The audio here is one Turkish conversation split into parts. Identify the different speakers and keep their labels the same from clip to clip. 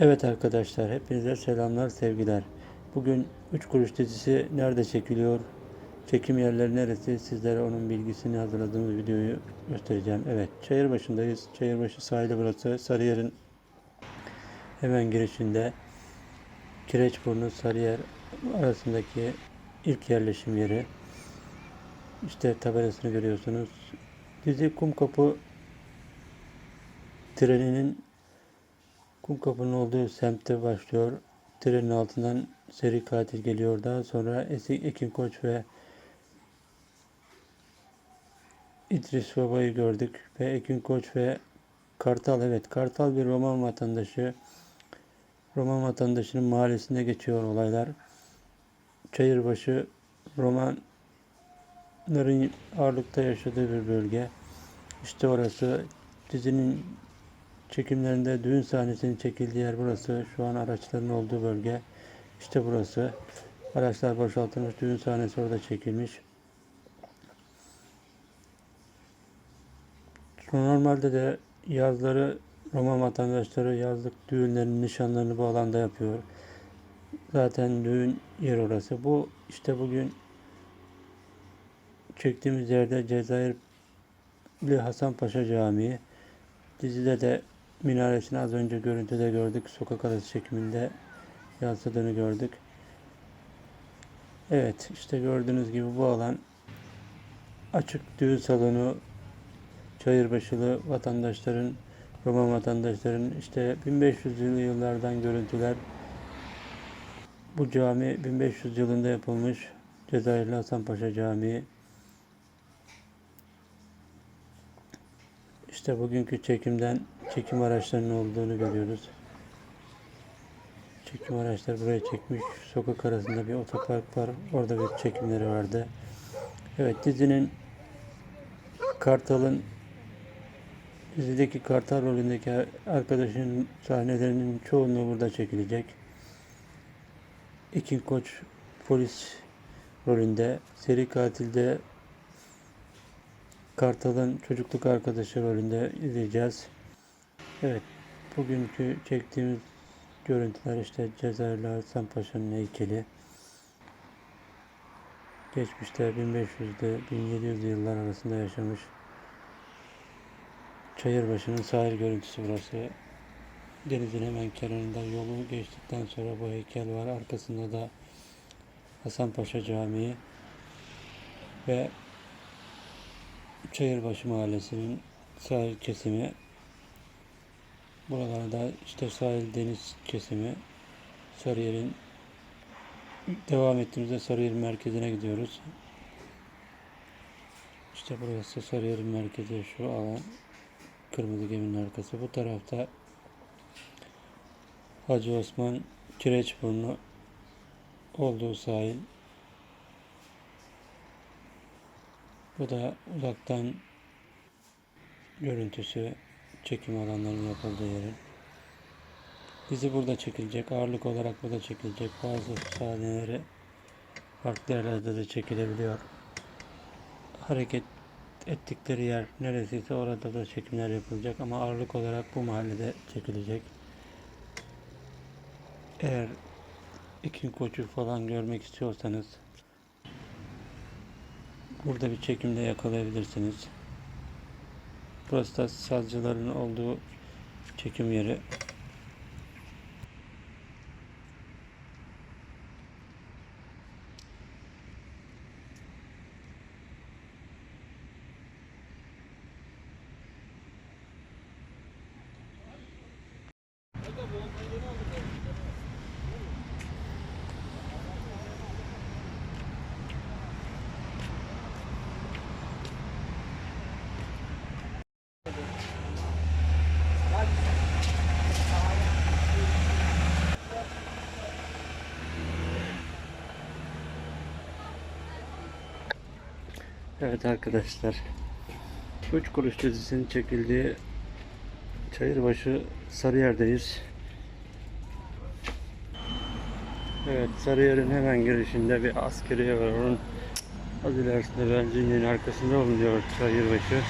Speaker 1: Evet arkadaşlar, hepinize selamlar, sevgiler. Bugün 3 Kuruş dizisi nerede çekiliyor? Çekim yerleri neresi? Sizlere onun bilgisini hazırladığımız videoyu göstereceğim. Evet, Çayırbaşı'ndayız. Çayırbaşı sahili burası. Sarıyer'in hemen girişinde Kireçburnu, Sarıyer arasındaki ilk yerleşim yeri. İşte tabelasını görüyorsunuz. Dizi Kumkapı treninin Kumkapı'nın olduğu semtte başlıyor. Trenin altından seri katil geliyor. Daha sonra Esik Ekin Koç ve İdris Baba'yı gördük. Ve Ekin Koç ve Kartal, evet Kartal bir Roman vatandaşı. Roman vatandaşının mahallesinde geçiyor olaylar. Çayırbaşı Romanların ağırlıkta yaşadığı bir bölge. İşte orası dizinin çekimlerinde düğün sahnesinin çekildiği yer burası. Şu an araçların olduğu bölge. İşte burası. Araçlar boşaltılmış. Düğün sahnesi orada çekilmiş. Normalde de yazları Roma vatandaşları yazlık düğünlerini, nişanlarını bu alanda yapıyor. Zaten düğün yer orası. Bu işte bugün çektiğimiz yerde Cezayirli Hasanpaşa Camii. Dizide de minaresini az önce görüntüde gördük. Sokak arası çekiminde yansıdığını gördük. Evet işte gördüğünüz gibi bu alan açık düğün salonu Çayırbaşılı vatandaşların Roma vatandaşların işte 1500'lü yıllardan görüntüler bu cami 1500 yılında yapılmış Cezayirli Hasanpaşa Camii İşte bugünkü çekimden çekim araçlarının olduğunu görüyoruz. Çekim araçları buraya çekmiş. Sokak arasında bir otopark var. Orada bir çekimleri vardı. Evet dizinin Kartal'ın dizideki Kartal rolündeki arkadaşın sahnelerinin çoğunluğu burada çekilecek. Ekin Koç polis rolünde, seri katilde Kartal'ın çocukluk arkadaşı rolünde izleyeceğiz. Evet, bugünkü çektiğimiz görüntüler işte Cezayirli Hasan Paşa'nın heykeli. Geçmişte 1500'de 1700'lü yıllar arasında yaşamış. Çayırbaşı'nın sahil görüntüsü burası. Denizin hemen kenarında yolu geçtikten sonra bu heykel var. Arkasında da Hasanpaşa Camii ve Çayırbaşı Mahallesi'nin sahil kesimi. Buralarda işte sahil deniz kesimi. Sarıyer'in devam ettiğimizde Sarıyer merkezine gidiyoruz. İşte burası Sarıyer'in merkezi şu alan. Kırmızı geminin arkası. Bu tarafta Hacı Osman Kireçburnu olduğu sahil. Bu da uzaktan görüntüsü çekim alanlarının yapıldığı yeri. Dizi burada çekilecek. Ağırlık olarak burada çekilecek. Bazı sahneleri farklı yerlerde de çekilebiliyor. Hareket ettikleri yer neresiyse orada da çekimler yapılacak ama ağırlık olarak bu mahallede çekilecek. Eğer ikin koçu falan görmek istiyorsanız Burada bir çekimde yakalayabilirsiniz. Burası da sazcıların olduğu çekim yeri. Evet arkadaşlar. Üç kuruş dizisinin çekildiği Çayırbaşı Sarıyer'deyiz. Evet Sarıyer'in hemen girişinde bir askeriye var. Onun az ilerisinde benzinliğin arkasında bulunuyor Çayırbaşı.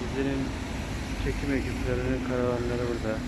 Speaker 1: dizinin çekim ekiplerinin karavanları burada.